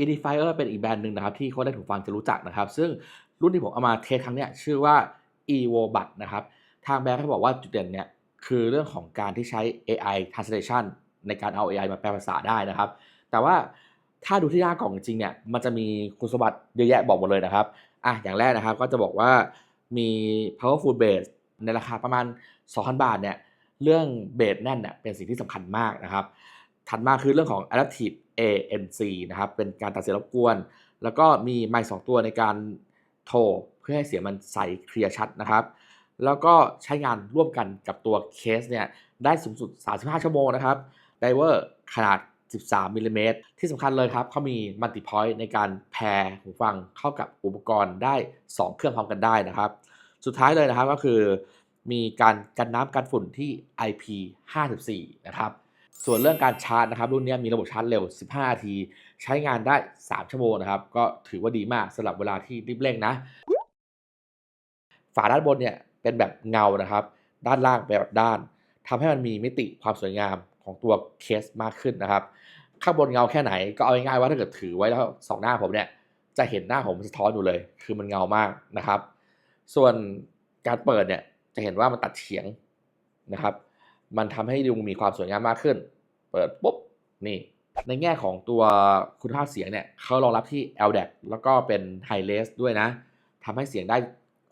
Edifier เป็นอีกแบรนด์หนึ่งนะครับที่คนได้ถูกฟังจะรู้จักนะครับ ซึ่งรุ่นที่ผมเอามาเทสครั้งเนี้ยชื่อว่า evo b u d นะครับทางแบรนด์เขาบอกว่าจุดเด่นเนี่ยคือเรื่องของการที่ใช้ AI translation ในการเอา AI มาแปลภาษาได้นะครับ แต่ว่าถ้าดูที่หน้ากล่องจริงเนี่ยมันจะมีคุณสมบัติเยอะแยะบอกหมดเลยนะครับอะอย่างแรกนะครับก็จะบอกว่ามี powerful base ในราคาประมาณ 2,000 บาทเนี่ยเรื่องเบสแน่นเนี่ยเป็นสิ่งที่สำคัญมากนะครับ ถัดมาคือเรื่องของ adaptive ANC นะครับ เป็นการตัดเสียงรบกวน แล้วก็มีไมค์สองตัวในการโทรเพื่อให้เสียงมันใสเคลียร์ชัดนะครับ แล้วก็ใช้งานร่วมกันกับตัวเคสเนี่ยได้สูงสุด 35 ชั่วโมงนะครับไดเวอร์ขนาด 13มิลลิเมตรที่สำคัญเลยครับเขามีมัลติพอยต์ในการแพร์หูฟังเข้ากับอุปกรณ์ได้ 2 เครื่องพร้อมกันได้นะครับ สุดท้ายเลยนะครับก็คือมีการกันน้ำกันฝุ่นที่ IP54 นะครับ ส่วนเรื่องการชาร์จนะครับรุ่นนี้มีระบบชาร์จเร็ว 15นาที ใช้งานได้ 3 ชั่วโมงนะครับ ก็ถือว่าดีมากสำหรับเวลาที่รีบเร่งนะ ฝาด้านบนเนี่ยเป็นแบบเงานะครับ ด้านล่างเป็นแบบด้านทำให้มันมีมิติความสวยงามของตัวเคสมากขึ้นนะครับ ข้างบนเงาแค่ไหนก็เอาง่ายๆว่าถ้าเกิดถือไว้แล้วสองหน้าผมเนี่ยจะเห็นหน้าผมสะท้อนอยู่เลย คือมันเงามากนะครับ ส่วนการเปิดเนี่ยจะเห็นว่ามันตัดเฉียงนะครับ มันทำให้ดูมีความสวยงามมากขึ้น เปิดปุ๊บนี่ ในแง่ของตัวคุณภาพเสียงเนี่ยเขารองรับที่ LDAC แล้วก็เป็น High Res ด้วยนะทำให้เสียงได้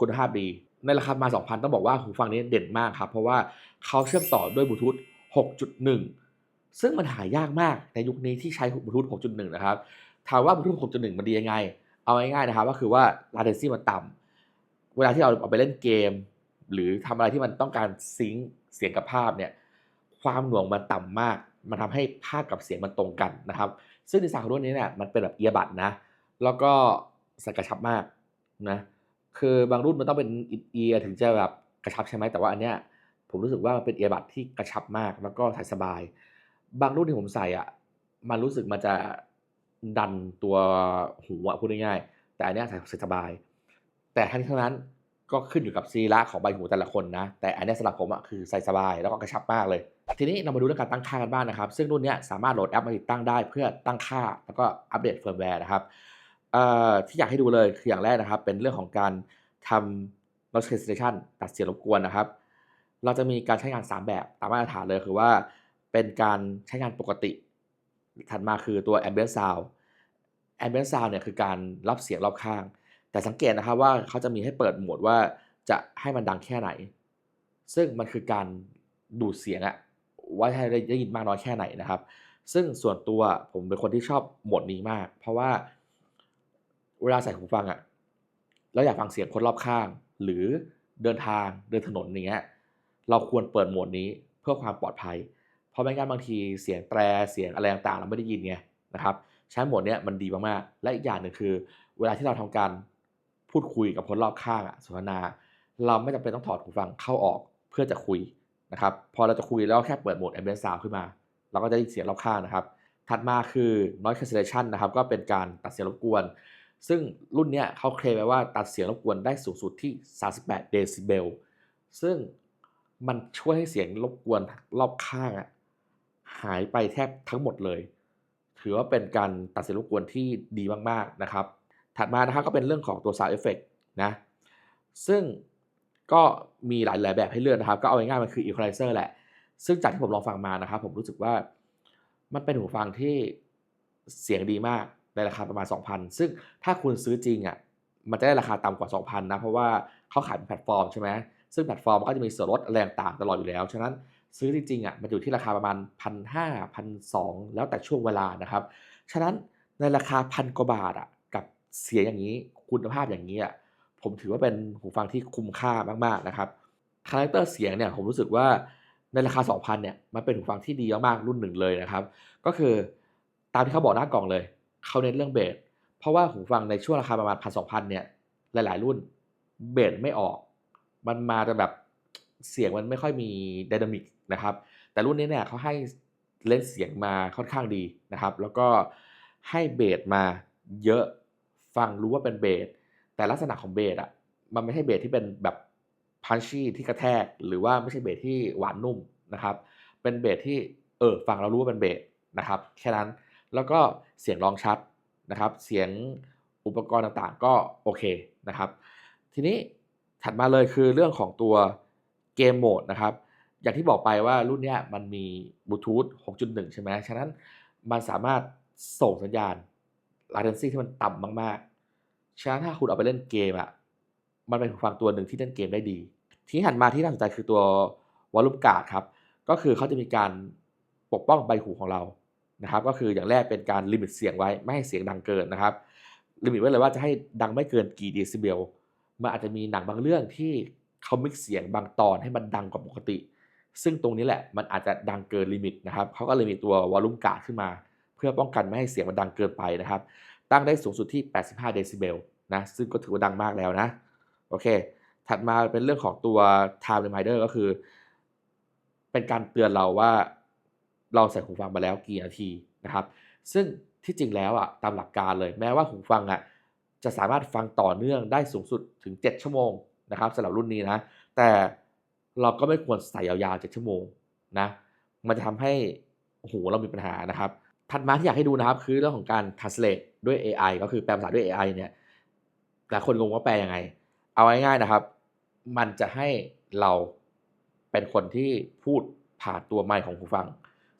คุณภาพดี ในราคามา 2,000 ต้องบอกว่าหูฟังนี้เด่นมากครับ เพราะว่าเขาเชื่อมต่อด้วยบลูทูธ6.1 ซึ่งมันหายากมากในยุคนี้ที่ใช้บลูทูธ6.1 นะครับ ถามว่าบลูทูธ6.1 มันดียังไง เอาง่ายๆนะครับ ก็คือว่า latency มันต่ำเวลาที่เราเอาไปเล่นเกม หรือทำอะไรที่มันต้องการซิงค์เสียงกับภาพเนี่ยความหน่วงมันต่ำมาก มันทำให้ภาพกับเสียงมันตรงกันนะครับ ซึ่งดีไซน์ของรุ่นนี้เนี่ยมันเป็นแบบเอียบัดนะ แล้วก็สกระชับมากนะ คือบางรุ่นมันต้องเป็นเอียถึงจะแบบกระชับใช่ไหมแต่ว่าอันเนี้ยผมรู้สึกว่ามันเป็นเอียบัดที่กระชับมาก แล้วก็ใส่สบาย บางรุ่นที่ผมใส่อะ มันรู้สึกมันจะดันตัวหูพูดง่ายๆแต่อันเนี้ยใส่สบาย แต่ทั้งนี้ทั้งนั้น ก็ขึ้นอยู่กับซีระของใบหูแต่ละคนนะ แต่อันนี้สำหรับผมอะคือใส่สบายแล้วก็กระชับมากเลย ทีนี้เรามาดูเรื่องการตั้งค่ากันบ้างนะครับ ซึ่งรุ่นนี้สามารถโหลดแอปมาติดตั้งได้เพื่อตั้งค่าแล้วก็อัปเดตเฟิร์มแวร์นะครับที่อยากให้ดูเลยคืออย่างแรกนะครับ เป็นเรื่องของการทำ noise cancellation ตัดเสียงรบกวนนะครับ เราจะมีการใช้งาน 3 แบบตามมาตรฐานเลยคือว่า เป็นการใช้งานปกติ ถัดมาคือตัว ambient sound ambient sound เนี่ยคือการรับเสียงรอบข้าง แต่สังเกตนะครับว่าเขาจะมีให้เปิดโหมดว่าจะให้มันดังแค่ไหน ซึ่งมันคือการดูดเสียงอะว่าให้ได้ยินมากน้อยแค่ไหนนะครับ ซึ่งส่วนตัวผมเป็นคนที่ชอบโหมดนี้มาก เพราะว่าเวลาใส่หูฟังอะแล้วอยากฟังเสียงคนรอบข้าง หรือเดินทางเดินถนนอย่างเงี้ยเราควรเปิดโหมดนี้เพื่อความปลอดภัย เพราะไม่งั้นบางทีเสียงแตรเสียงอะไรต่างๆเราไม่ได้ยินไงนะครับใช้โหมดเนี้ยมันดีมากๆและอีกอย่างหนึ่งคือ เวลาที่เราทำการ พูดคุยกับคนรอบข้างสนทนา เราไม่จำเป็นต้องถอดหูฟังเข้าออกเพื่อจะคุยนะครับพอเราจะคุยแล้วแค่เปิดโหมด ambient sound ขึ้นมา เราก็จะได้ยินเสียงรอบข้างนะครับ ถัดมาคือ noise cancellation นะครับก็เป็นการตัดเสียงรบกวน ซึ่งรุ่นนี้เขาเคลมไว้ว่าตัดเสียงรบกวนได้สูงสุดที่ 38 เดซิเบลซึ่งมันช่วยให้เสียงรบกวนรอบข้างหายไปแทบทั้งหมดเลย ถือว่าเป็นการตัดเสียงรบกวนที่ดีมากๆนะครับ ถัดมานะครับก็เป็นเรื่องของตัว sound effect นะ ซึ่งก็มีหลายหลายแบบให้เลือกนะครับ ก็เอาง่ายๆมันคือ equalizer แหละ ซึ่งจากที่ผมลองฟังมานะครับ ผมรู้สึกว่ามันเป็นหูฟังที่เสียงดีมากในราคาประมาณ 2,000 ซึ่งถ้าคุณซื้อจริงอะมันจะได้ราคาต่ำกว่า 2,000 นะ เพราะว่าเขาขายเป็นแพลตฟอร์มใช่ไหมซึ่งแพลตฟอร์มก็จะมีส่วนลดอะไรต่างตลอดอยู่แล้ว ฉะนั้นซื้อจริงๆอะมันอยู่ที่ราคาประมาณ 1,500 1,200 แล้วแต่ช่วงเวลานะครับ ฉะนั้นในราคาพันกว่าบาทอะ เสียงอย่างนี้คุณภาพอย่างนี้อะผมถือว่าเป็นหูฟังที่คุ้มค่ามากๆนะครับคาแรคเตอร์เสียงเนี่ยผมรู้สึกว่าในราคา 2,000เนี่ยมันเป็นหูฟังที่ดีมากรุ่นหนึ่งเลยนะครับ ก็คือตามที่เขาบอกหน้ากล่องเลยเขาเน้นเรื่องเบสเพราะว่าหูฟังในช่วงราคาประมาณพันสองพันเนี่ยหลาย ๆ รุ่นเบสไม่ออก มันมาจะแบบเสียงมันไม่ค่อยมีไดนามิกนะครับแต่รุ่นนี้เนี่ยเขาให้เล่นเสียงมาค่อนข้างดีนะครับ แล้วก็ให้เบสมาเยอะ ฟังรู้ว่าเป็นเบสแต่ลักษณะของเบสอะมันไม่ใช่เบสที่เป็นแบบพันชี่ที่กระแทก หรือว่าไม่ใช่เบสที่หวานนุ่มนะครับ เป็นเบสที่เออฟังเรารู้ว่าเป็นเบสนะครับแค่นั้นแล้วก็เสียงร้องชัดนะครับ เสียงอุปกรณ์ต่างๆ ก็โอเคนะครับ ทีนี้ถัดมาเลยคือเรื่องของตัวเกมโหมดนะครับ อย่างที่บอกไปว่ารุ่นนี้มันมีบลูทูธ6.1 ใช่ไหมฉะนั้นมันสามารถส่งสัญญาณ latency ที่มันต่ำมากๆ ฉะนั้นถ้าคุณเอาไปเล่นเกมอะมันเป็นหูฟังตัวหนึ่งที่เล่นเกมได้ดี ทีนี้หันมาที่น่าสนใจคือตัววอลลุ่มการ์ดครับ ก็คือเขาจะมีการปกป้องใบหูของเรานะครับ ก็คืออย่างแรกเป็นการลิมิตเสียงไว้ไม่ให้เสียงดังเกินนะครับ ลิมิตไว้เลยว่าจะให้ดังไม่เกินกี่เดซิเบลมันอาจจะมีหนังบางเรื่องที่เขามิกเสียงบางตอนให้มันดังกว่าปกติ ซึ่งตรงนี้แหละมันอาจจะดังเกินลิมิตนะครับเขาก็เลยมีตัววอลลุ่มการ์ดขึ้นมา พื่อป้องกันไม่ให้เสียงมันดังเกินไปนะครับ ตั้งได้สูงสุดที่ 85 เดซิเบลนะซึ่งก็ถือว่าดังมากแล้วนะ โอเค ถัดมาเป็นเรื่องของตัว time reminder ก็คือ เป็นการเตือนเราว่าเราใส่หูฟังมาแล้วกี่นาทีนะครับ ซึ่งที่จริงแล้วอะตามหลักการเลยแม้ว่าหูฟังอะจะสามารถฟังต่อเนื่องได้สูงสุดถึง 7 ชั่วโมงนะครับสำหรับรุ่นนี้นะ แต่เราก็ไม่ควรใส่ยาวๆ7ชั่วโมงนะมันจะทำให้หูเรามีปัญหานะครับ ถัดมาที่อยากให้ดูนะครับ คือเรื่องของการ translate ด้วย AI ก็คือแปลภาษาด้วย AI เนี่ยหลายคนงงว่าแปลยังไง เอาง่ายๆนะครับ มันจะให้เราเป็นคนที่พูดผ่านตัวไมค์ของหูฟัง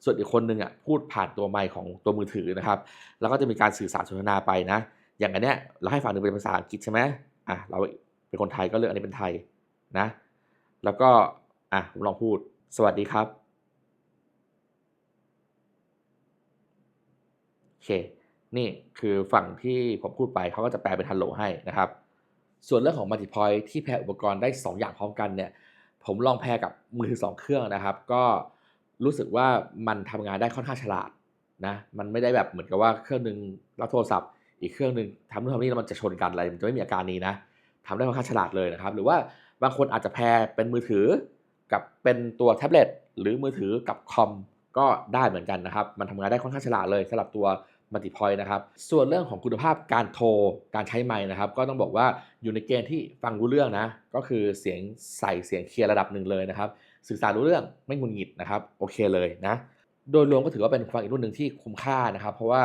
ส่วนอีกคนหนึ่งอะพูดผ่านตัวไมค์ของตัวมือถือนะครับ แล้วก็จะมีการสื่อสารสนทนาไปนะ อย่างอันเนี้ยเราให้ฝั่งหนึ่งเป็นภาษาอังกฤษใช่ไหมอะเราเป็นคนไทยก็เลือกอันนี้เป็นไทยนะ แล้วก็อะผมลองพูด สวัสดีครับ โอ เค นี่คือฝั่งที่ผมพูดไปเขาก็จะแปลเป็นฮัลโหลให้นะครับ ส่วนเรื่องของ multipoint ที่แพรอุปกรณ์ได้ 2 อย่างพร้อมกันเนี่ยผมลองแพรกับมือถือ2เครื่องนะครับ ก็รู้สึกว่ามันทำงานได้ค่อนข้างฉลาดนะมันไม่ได้แบบเหมือนกับว่าเครื่องหนึ่งรับโทรศัพท์ อีกเครื่องหนึ่งทำนู่นทำนี่แล้วมันจะชนกันอะไรมันจะไม่มีอาการนี้นะทำได้ค่อนข้างฉลาดเลยนะครับ หรือว่าบางคนอาจจะแพรเป็นมือถือกับเป็นตัวแท็บเล็ตหรือมือถือกับคอมก็ได้เหมือนกันนะครับ มันทำงานได้ค่อนข้างฉลาดเลยสำหรับตัว มัลติพอยต์นะครับ ส่วนเรื่องของคุณภาพการโทรการใช้ไมค์นะครับ ก็ต้องบอกว่าอยู่ในเกณฑ์ที่ฟังรู้เรื่องนะ ก็คือเสียงใส่เสียงเคลียร์ระดับหนึ่งเลยนะครับ สื่อสารรู้เรื่องไม่งุนหงิดนะครับ โอเคเลยนะ โดยรวมก็ถือว่าเป็นฟังอีกรุ่นหนึ่งที่คุ้มค่านะครับ เพราะว่า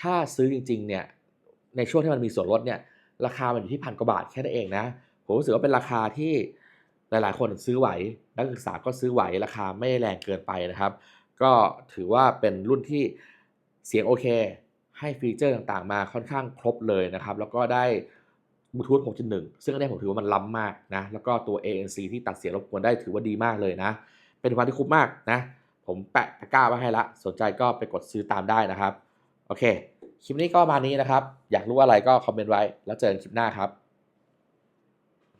ถ้าซื้อจริงๆเนี่ย ในช่วงที่มันมีส่วนลดเนี่ย ราคามันอยู่ที่พันกว่าบาทแค่นั้นเองนะ ผมรู้สึกว่าเป็นราคาที่หลายๆ คนซื้อไหว นักศึกษาก็ซื้อไหว ราคาไม่แรงเกินไปนะครับ ก็ถือว่าเป็นรุ่นที่เสียงโอเค ให้ฟีเจอร์ต่างๆมาค่อนข้างครบเลยนะครับ แล้วก็ได้บลูทูธ6.1 ซึ่งอันนี้ผมถือว่ามันล้ำมากนะ แล้วก็ตัว ANC ที่ตัดเสียงรบกวนได้ถือว่าดีมากเลยนะ เป็นความที่คุ้มมากนะ ผมแปะตะกร้าไว้ให้ละ สนใจก็ไปกดซื้อตามได้นะครับ โอเค คลิปนี้ก็ประมาณนี้นะครับ อยากรู้อะไรก็คอมเมนต์ไว้ แล้วเจอกันคลิปหน้าครับ